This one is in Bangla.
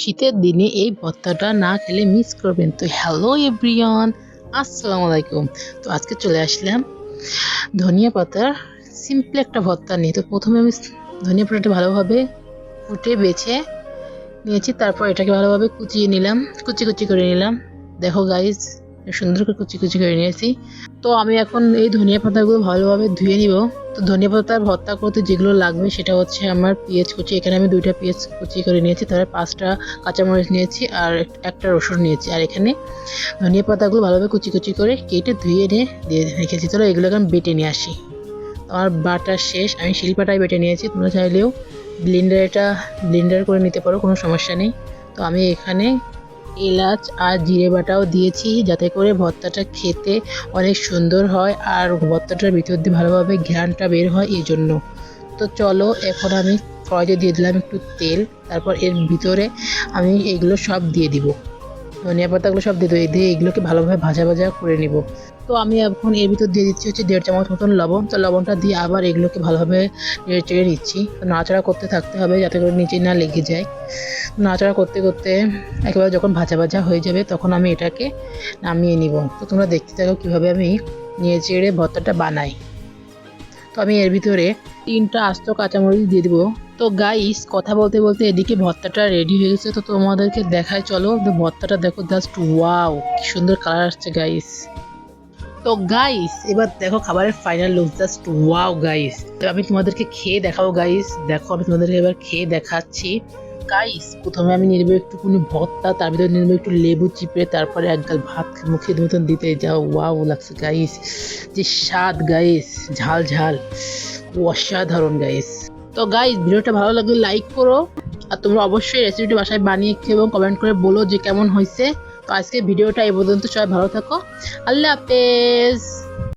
শীতের দিনে এই ভর্তাটা না খেলে মিস করবেন। তো হ্যালো এভরিওয়ান আসসালামু আলাইকুম। তো আজকে চলে আসলাম ধনিয়া পাতার সিম্পল একটা ভর্তা নিয়ে। তো প্রথমে আমি ধনিয়া পাতাটা ভালোভাবে ফুটে বেছে নিয়েছি, তারপর এটাকে ভালোভাবে কুচিয়ে নিলাম, কুচি কুচি করে নিলাম। দেখো গাইজ সুন্দর করে কুচি কুচি করে নিয়েছি। তো আমি এখন এই ধনিয়া পাতাগুলো ভালোভাবে ধুয়ে নিব। তো ধনিয়া পাতার ভর্তা করতে যেগুলো লাগবে, সেটা হচ্ছে আমার পেঁয়াজ কুচি। এখানে আমি দুইটা পেঁয়াজ কুচি করে নিয়েছি, তারপরে পাঁচটা কাঁচামরিচ নিয়েছি আর একটা রসুন নিয়েছি। আর এখানে ধনিয়া পাতাগুলো ভালোভাবে কুচি কুচি করে কেটে ধুয়ে নিয়ে দিয়ে রেখেছি। চলো এগুলোকে আমি বেটে নিয়ে আসি। আমার বাটা শেষ। আমি শিলপাটায় বেটে নিয়েছি। তোমরা চাইলেও ব্লেন্ডার এটা ব্লেন্ডার করে নিতে পারো, কোনো সমস্যা নেই। তো আমি এখানে এলাচ আর জিরে বাটাও দিয়েছি যাতে করে ভর্তাটা খেতে অনেক সুন্দর হয় আর ভর্তাটার ভিতর দিয়ে ভালোভাবে ঘ্রাণটা বের হয় এই জন্য। তো চলো, এখন আমি কড়াইতে দিয়ে দিলাম একটু তেল, তারপর এর ভিতরে আমি এগুলো সব দিয়ে দিব। ধনিয়া পাতাগুলো সব দিয়ে দিয়ে এগুলোকে ভালোভাবে ভাজা ভাজা করে নিব। তো আমি এখন এর ভিতর দিয়ে দিচ্ছি হচ্ছে দেড় চামচ মতন লবণ। তো লবণটা দিয়ে আবার এগুলোকে ভালোভাবে নেড়ে চেড়ে নিচ্ছি। নাড়াচাড়া করতে থাকতে হবে যাতে করে নিচে না লেগে যায়। নাড়াচাড়া করতে করতে একেবারে যখন ভাজা ভাজা হয়ে যাবে তখন আমি এটাকে নামিয়ে নিব। তো তোমরা দেখতে থাকো কীভাবে আমি নিয়ে চেড়ে ভর্তাটা বানাই। তো আমি এর ভিতরে তিনটা আস্ত কাঁচামরিচ দিয়ে দিব। তো গাইস কথা বলতে বলতে এদিকে ভর্তাটা রেডি হয়ে গেছে, তো তোমাদেরকে দেখায় চলো ভর্তাটা দেখো জাস্ট ওয়াও কি সুন্দর কালার আসছে গাইস তো গাইস এবার দেখো খাবারের final look just wow guys তো আমি তোমাদেরকে খেয়ে দেখাবো গাইস দেখো আমি তোমাদেরকে এবার খেয়ে দেখাচ্ছি। গাইস প্রথমে আমি নিয়ে নেব একটুখানি ভর্তা, তার ভিতরে নিয়ে নেব একটু লেবু চিপে, তারপরে এক গাল ভাত মুখে মতন দিতে যাও ওয়াও লাগছে গাইস যে স্বাদ গাইস ঝাল ঝাল, অসাধারণ গাইস তো গাইস ভিডিওটা ভালো লাগলে লাইক করো আর তোমরা অবশ্যই রেসিপিটি বাসায় বানিয়ে খেয়ে এবং কমেন্ট করে বলো যে কেমন হয়েছে। তো আজকে ভিডিওটা এই পর্যন্ত, সবাই ভালো থাকো। আল্লাহ হাফেজ।